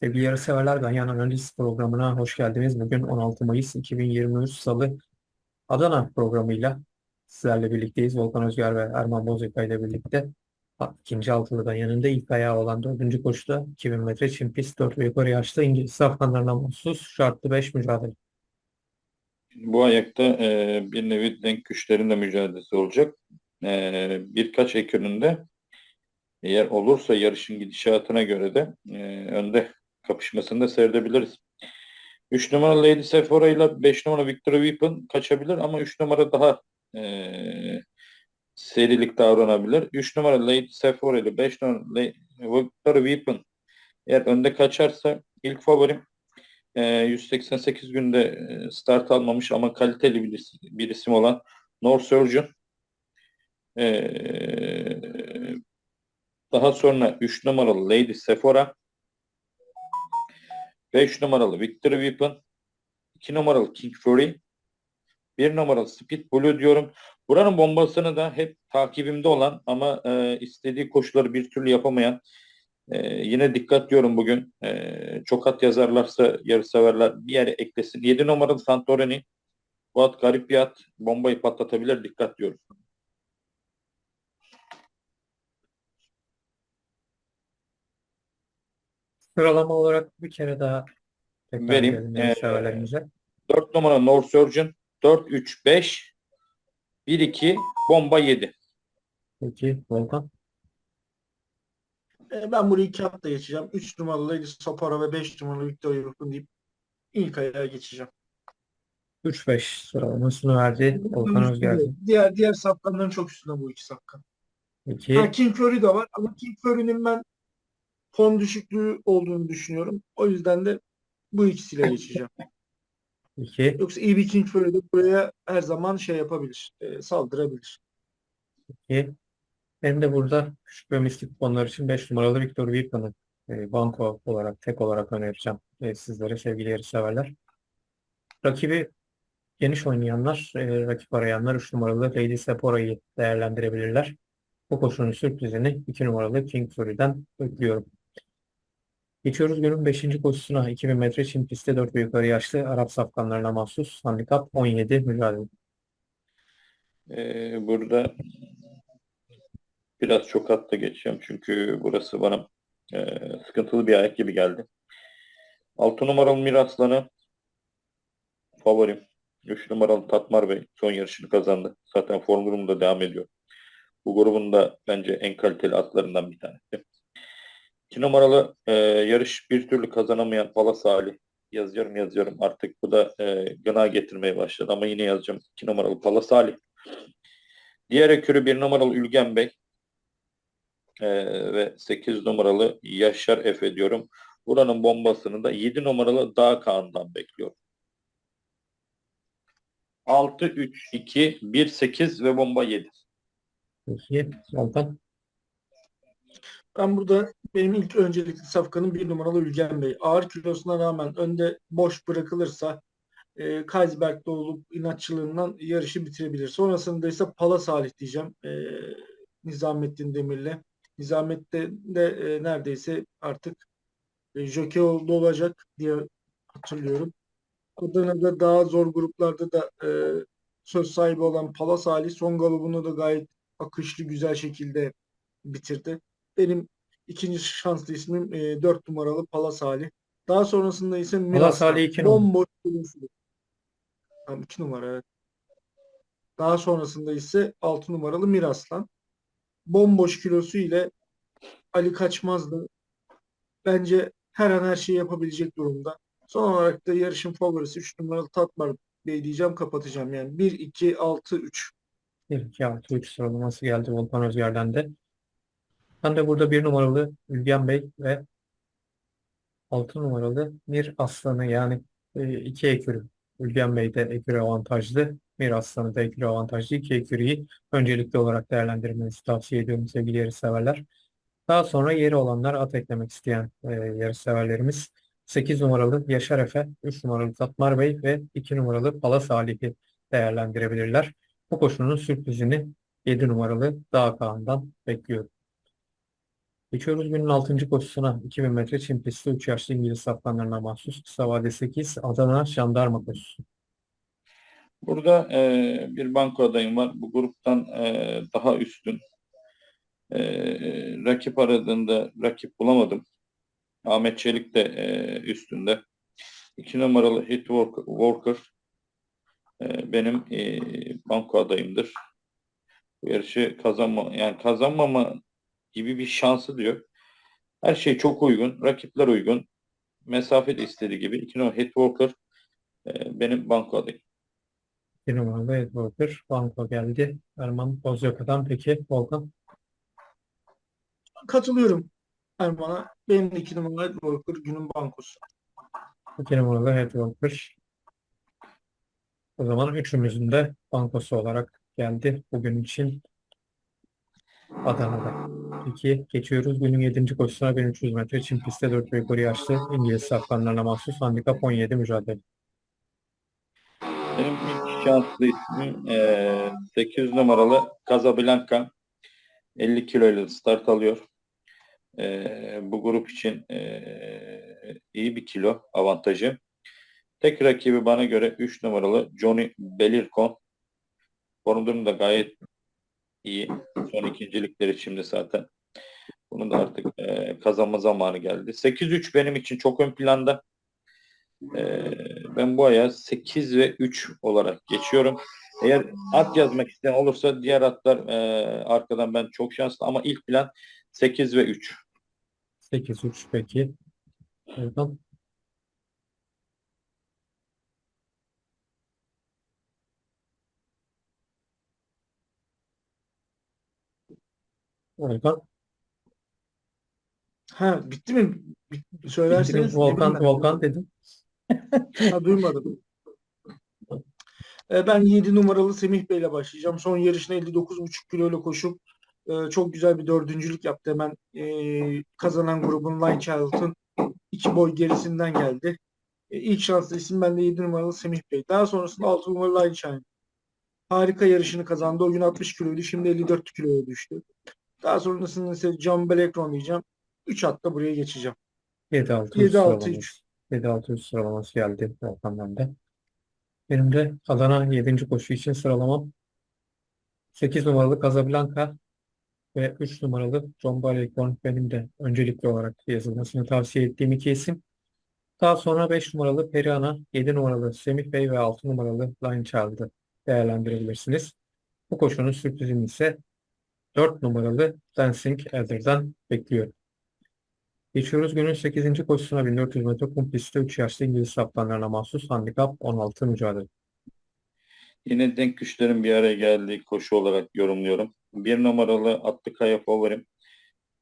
Sevgili yarışseverler, Ganyan Analiz programına hoş geldiniz. Bugün 16 Mayıs 2023 Salı Adana programıyla sizlerle birlikteyiz. Volkan Özger ve Erman Bozeka ile birlikte ikinci altılıdan yanında ilk ayağı olan dördüncü koşuda 2000 metre çim pist 4 ve yukarı yaşta İngiliz safkanlarına mahsus şartlı 5 mücadele. Bu ayakta e, bir nevi denk güçlerin de mücadelesi olacak. E, birkaç ek önünde eğer olursa yarışın gidişatına göre de e, önde kapışmasını da seyredebiliriz. 3 numara Lady Sephora ile 5 numara Victoria Weapon kaçabilir ama 3 numara daha e, serilik davranabilir. 3 numara Lady Sephora ile 5 numara La- Victoria Weapon eğer önde kaçarsa ilk favorim e, 188 günde e, start almamış ama kaliteli bir, isim- bir isim olan North Surgeon. E, daha sonra 3 numaralı Lady Sephora 5 numaralı Victory Weapon 2 numaralı King Fury 1 numaralı Speed Blue diyorum. Buranın bombasını da hep takibimde olan ama e, istediği koşuları bir türlü yapamayan e, yine dikkat diyorum bugün. E, çok at yazarlarsa yarışseverler bir yere eklesin. 7 numaralı Santorini bu at garip bir at. Bombayı patlatabilir. Dikkat diyorum. Sıralama olarak bir kere daha tekrar Vereyim. Ee, yarışseverlerimize. 4 numara North Surgeon 4 3 5 1 2 bomba 7. Peki Volkan. E, Ben burayı iki hafta geçeceğim. 3 numaralı Lady Sopara ve 5 numaralı Victoria Wilson deyip ilk ayağa geçeceğim. 3-5 sıralamasını verdi Volkan Bunun Özger. Diğer diğer safkanların çok üstünde bu iki safkan. Peki. Ha, King Fury de var ama King Fury'nin ben form düşüklüğü olduğunu düşünüyorum. O yüzden de bu ikisiyle geçeceğim. Peki. Yoksa iyi bir King Fury de buraya her zaman şey yapabilir, e, saldırabilir. Peki. Benim de burada küçük ve mistik kuponlar için 5 numaralı Victor Weapon'ı e, banko olarak, tek olarak önereceğim e, sizlere sevgili yarışseverler. Rakibi geniş oynayanlar, e, rakip arayanlar 3 numaralı Lady Sephora'yı değerlendirebilirler. Bu koşunun sürprizini 2 numaralı King Fury'den bekliyorum. Geçiyoruz günün 5. koşusuna. 2000 metre çim pistte 4 ve yukarı yaşlı Arap safkanlarına mahsus handikap 17 mücadele. Ee, burada biraz çok hatta geçeceğim çünkü burası bana e, sıkıntılı bir ayak gibi geldi. 6 numaralı Miraslan'ı favorim. 3 numaralı Tatmar Bey son yarışını kazandı. Zaten form grubunda devam ediyor. Bu grubun da bence en kaliteli atlarından bir tanesi. 2 numaralı e, yarış bir türlü kazanamayan Pala Salih. Yazıyorum yazıyorum artık bu da e, gına getirmeye başladı ama yine yazacağım 2 numaralı Pala Salih. Diğer ekürü bir numaralı Ülgen Bey e, ve 8 numaralı Yaşar Efe diyorum. Buranın bombasını da 7 numaralı Dağ Kağan'dan bekliyorum. 6, 3, 2, 1, 8 ve bomba 7. Peki. Volkan. Ben burada benim ilk öncelikli safkanım bir numaralı Ülgen Bey. Ağır kilosuna rağmen önde boş bırakılırsa e, Kaysberg'de olup inatçılığından yarışı bitirebilir. Sonrasında ise Pala Salih diyeceğim. E, Nizamettin Demir'le. Nizamettin de e, neredeyse artık e, jockey oldu olacak diye hatırlıyorum. Adana'da daha zor gruplarda da e, söz sahibi olan Pala Salih son galibunu da gayet akışlı güzel şekilde bitirdi. Benim ikinci şanslı ismim e, 4 numaralı Pala Salih. Daha sonrasında ise Miraslan. Salih iki numara. Bomboş kilosu. Tamam 2 numara evet. Daha sonrasında ise 6 numaralı Miraslan. Bomboş kilosu ile Ali Kaçmaz'dı. Bence her an her şeyi yapabilecek durumda. Son olarak da yarışın favorisi 3 numaralı Tatmar Bey diyeceğim kapatacağım. Yani 1, 2, 6, 3. 1, 2, 6, 3 sıralaması geldi Volkan Özger'den de. Ben de burada 1 numaralı Ülgen Bey ve 6 numaralı Mir Aslan'ı yani e, iki ekürü. Ülgen Bey de ekürü avantajlı. Mir Aslan'ı da ekürü avantajlı. İki ekürüyü öncelikli olarak değerlendirmenizi tavsiye ediyorum sevgili yarışseverler. Daha sonra yeri olanlar at eklemek isteyen e, yarışseverlerimiz 8 numaralı Yaşar Efe, 3 numaralı Tatmar Bey ve 2 numaralı Pala Salih'i değerlendirebilirler. Bu koşunun sürprizini 7 numaralı Dağ Kağan'dan bekliyorum. Geçiyoruz günün 6. koşusuna. 2000 metre çim pisti 3 yaşlı İngiliz safkanlarına mahsus. Kısa vade 8 Adana Jandarma koşusu. Burada e, bir banko adayım var. Bu gruptan e, daha üstün. E, rakip aradığında rakip bulamadım. Ahmet Çelik de e, üstünde. İki numaralı Hit Walker e, benim e, banko adayımdır. Bu yarışı kazanma, yani kazanmama gibi bir şansı diyor. Her şey çok uygun. Rakipler uygun. Mesafe de istediği gibi. İki numaralı Hit Walker e, benim banko adayım. 1 numaralı Ed Walker. Banko geldi. Erman Bozyaka'dan peki Volkan. Katılıyorum Erman'a. Benim de iki numaralı Walker günün bankosu. 2 numaralı Ed Walker. O zaman üçümüzün de bankosu olarak geldi bugün için Adana'da. Peki geçiyoruz günün 7. koşusuna 1300 metre çim pistte 4 ve yukarı yaşlı İngiliz safkanlarına mahsus handikap 17 mücadele. Benim ilk şanslı ismim eee 800 numaralı Casablanca 50 kilo ile start alıyor. Eee, bu grup için eee, iyi bir kilo avantajı. Tek rakibi bana göre 3 numaralı Johnny Belirko. Form durumu da gayet iyi. Son ikincilikleri şimdi zaten. Bunun da artık eee, kazanma zamanı geldi. 8-3 benim için çok ön planda. Ee, ben bu aya 8 ve 3 olarak geçiyorum. Eğer at yazmak isteyen olursa diğer atlar e, arkadan ben çok şanslı ama ilk plan 8 ve 3. 8-3 peki. Volkan. Volkan. Ha bitti mi? Bit- Söylerseniz Volkan, ne bileyim Volkan dedim. Ha, duymadım. E, Ben 7 numaralı Semih Bey'le başlayacağım. Son yarışını 59,5 kiloyla koşup e, çok güzel bir dördüncülük yaptı. Hemen e, kazanan grubun Line Child'ın iki boy gerisinden geldi. İlk şanslı isim bende 7 numaralı Semih Bey. Daha sonrasında 6 numaralı Line Child. Harika yarışını kazandı. O gün 60 kiloydu. Şimdi 54 kiloya düştü. Daha sonrasında ise John Blackron diyeceğim. 3 hatta buraya geçeceğim. 7-6-3 7-6-3. sıralaması. 7-6-3 sıralaması geldi Volkan'dan da. Benim de Adana 7. koşu için sıralamam 8 numaralı Casablanca ve 3 numaralı John Barleycorn benim de öncelikli olarak yazılmasını tavsiye ettiğim iki isim. Daha sonra 5 numaralı Periana, 7 numaralı Semih Bey ve 6 numaralı Line Child'ı değerlendirebilirsiniz. Bu koşunun sürprizini ise 4 numaralı Dancing Elder'dan bekliyorum. Geçiyoruz günün 8. koşusuna 1400 metre kum pistte 3 yaşlı İngiliz saptanlarına mahsus handikap 16 mücadele. Yine denk güçlerin bir araya geldiği koşu olarak yorumluyorum. 1 numaralı Atlıkaya favorim.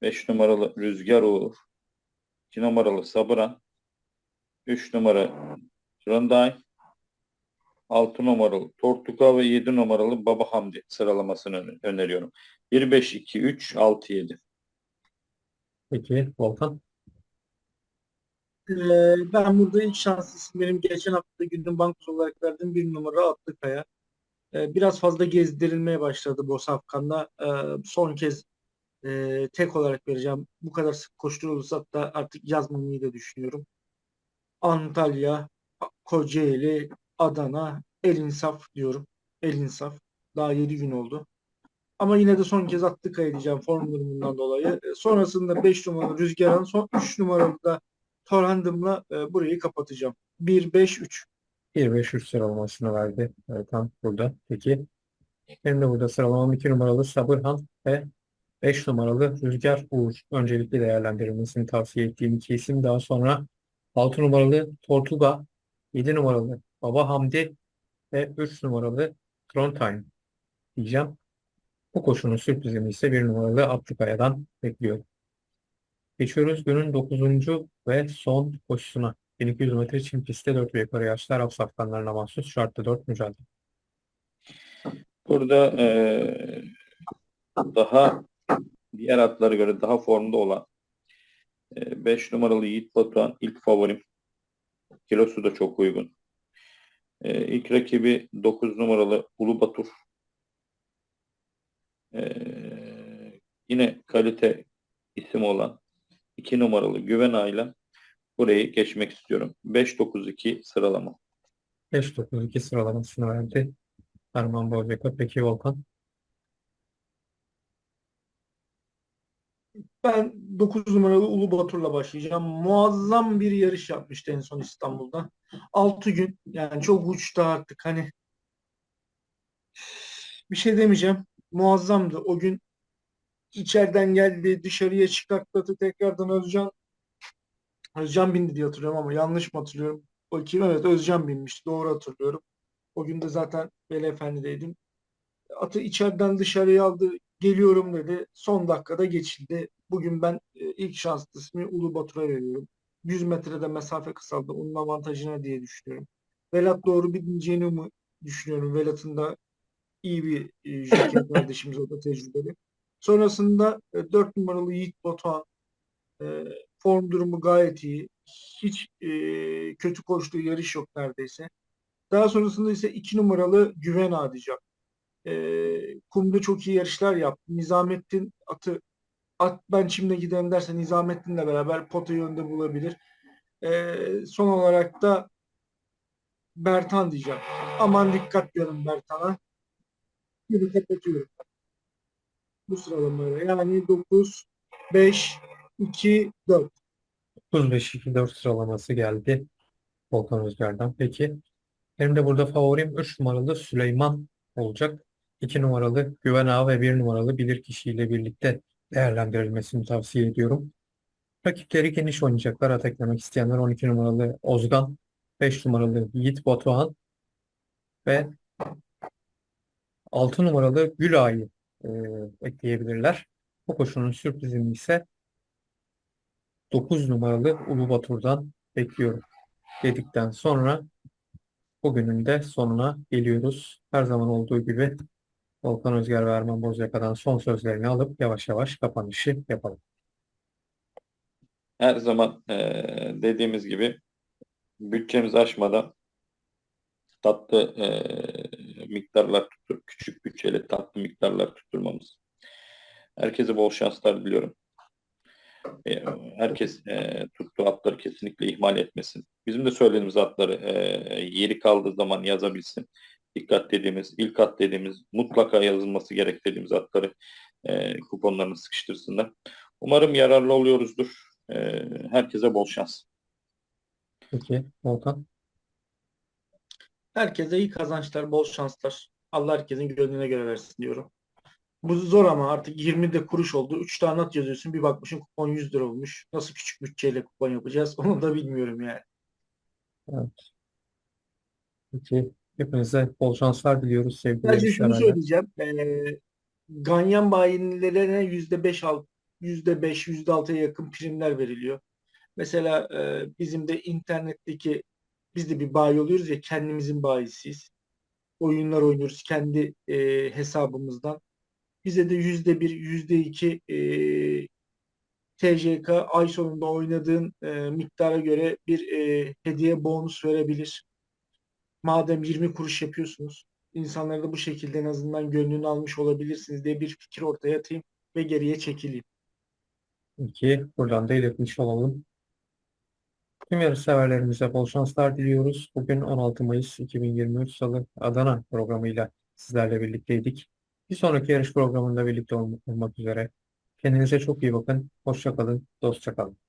5 numaralı Rüzgar Uğur. 2 numaralı Sabıran. 3 numara Rönday. 6 numaralı Tortuga ve 7 numaralı Baba Hamdi sıralamasını öneriyorum. 1, 5, 2, 3, 6, 7. Peki Volkan. Ee, ben burada ilk şanslı isim benim geçen hafta günün bankosu olarak verdiğim bir numara Atlıkaya. Ee, biraz fazla gezdirilmeye başladı bu safkanda. Ee, son kez e, tek olarak vereceğim. Bu kadar sık koşturulursa da artık yazmamayı da düşünüyorum. Antalya, Kocaeli, Adana, El İnsaf diyorum. El İnsaf. Daha 7 gün oldu. Ama yine de son kez Atlıkaya diyeceğim form durumundan dolayı. Ee, sonrasında 5 numaralı Rüzgar'ın son 3 numaralı da Torhandım'la e, burayı kapatacağım. 1-5-3. 1-5-3 sıralamasını verdi. Tam burada. Peki. Benim de burada sıralamam 2 numaralı Sabırhan ve 5 numaralı Rüzgar Uğur. Öncelikle değerlendirilmesini tavsiye ettiğim iki isim. Daha sonra 6 numaralı Tortuga, 7 numaralı Baba Hamdi ve 3 numaralı Trondheim diyeceğim. Bu koşunun sürprizini ise 1 numaralı Atlıkaya'dan bekliyorum. Geçiyoruz günün 9. ve son koşusuna. 1200 metre çim pistte 4 ve yukarı yaşlı Arap safkanlarına mahsus şartlı 4 mücadele. Burada eee, daha diğer atlara göre daha formda olan 5 numaralı Yiğit Batuhan ilk favorim. Kilosu da çok uygun. Eee ilk rakibi 9 numaralı Ulu Batur. Eee, yine kalite isim olan 2 numaralı Güven Ağa'yla burayı geçmek istiyorum. 5-9-2 sıralama. 5-9-2 sıralamasını verdi. Arman Bozcaka. Peki Volkan? Ben 9 numaralı Ulu Batur'la başlayacağım. Muazzam bir yarış yapmıştı en son İstanbul'da. 6 gün yani çok uçtu artık hani bir şey demeyeceğim. Muazzamdı. O gün içeriden geldi, dışarıya çıkartladı tekrardan Özcan Özcan bindi diye hatırlıyorum ama yanlış mı hatırlıyorum? Bakayım evet Özcan binmiş. Doğru hatırlıyorum. O gün de zaten Veli Efendi'deydim. Atı içeriden dışarıya aldı. Geliyorum dedi. Son dakikada geçildi. Bugün ben e, ilk şans ismi Ulu Batur'a veriyorum. 100 metrede mesafe kısaldı. Onun avantajına diye düşünüyorum. Velat doğru bileceğini mi düşünüyorum. Velat'ın da iyi bir e, jockey kardeşimiz o da tecrübeli. Sonrasında e, 4 numaralı Yiğit Batuhan e, form durumu gayet iyi. Hiç e, kötü koştuğu yarış yok neredeyse. Daha sonrasında ise 2 numaralı Güven Adicam. E, kumda çok iyi yarışlar yaptı. Nizamettin atı at ben şimdi gidelim derse Nizamettin'le beraber potayı önde bulabilir. E, son olarak da Bertan diyeceğim. Aman dikkat diyorum Bertan'a. Bir kapatıyorum. Bu sıralamayla. Yani 9, 5, 2, 4. 9-5-2-4 sıralaması geldi Volkan Özger'den. Peki benim de burada favorim 3 numaralı Süleyman olacak. 2 numaralı Güven Ağa ve 1 numaralı Bilirkişi ile birlikte değerlendirilmesini tavsiye ediyorum. Rakipleri geniş oynayacaklar. At eklemek isteyenler 12 numaralı Ozgan, 5 numaralı Yiğit Batuhan ve 6 numaralı Gül Ağa'yı e, ekleyebilirler. Bu koşunun sürprizini ise 9 numaralı Ulu Batur'dan bekliyorum dedikten sonra bugünün de sonuna geliyoruz. Her zaman olduğu gibi Volkan Özger ve Erman Bozyaka'dan son sözlerini alıp yavaş yavaş kapanışı yapalım. Her zaman eee, dediğimiz gibi bütçemizi aşmadan tatlı eee, miktarlar tutur, küçük bütçeli tatlı miktarlar tutturmamız. Herkese bol şanslar diliyorum. E, Herkes eee, tuttuğu atları kesinlikle ihmal etmesin. Bizim de söylediğimiz atları eee, yeri kaldığı zaman yazabilsin. Dikkat dediğimiz, ilk at dediğimiz, mutlaka yazılması gerek dediğimiz atları eee kuponlarını sıkıştırsınlar. Umarım yararlı oluyoruzdur. Eee, herkese bol şans. Peki Volkan. Herkese iyi kazançlar, bol şanslar. Allah herkesin gönlüne göre versin diyorum. Bu zor ama artık 20 de kuruş oldu. 3 tane at yazıyorsun. Bir bakmışsın kupon 100 lira olmuş. Nasıl küçük bütçeyle kupon yapacağız onu da bilmiyorum yani. Peki hepinize bol şanslar diliyoruz sevgili Sadece şunu söyleyeceğim. Ee, Ganyan bayililerine %5 alt, %5, %6'ya yakın primler veriliyor. Mesela e, bizim de internetteki biz de bir bayi oluyoruz ya kendimizin bayisiyiz. Oyunlar oynuyoruz kendi e, hesabımızdan. Bize de %1, %2 e, TCK ay sonunda oynadığın e, miktara göre bir e, hediye bonus verebilir. Madem 20 kuruş yapıyorsunuz, insanları da bu şekilde en azından gönlünü almış olabilirsiniz diye bir fikir ortaya atayım ve geriye çekileyim. Peki buradan da iletmiş olalım. Tüm yarışseverlerimize bol şanslar diliyoruz. Bugün 16 Mayıs 2023 Salı Adana programıyla sizlerle birlikteydik. Bir sonraki yarış programında birlikte olmak üzere. Kendinize çok iyi bakın. Hoşça kalın, dostça kalın.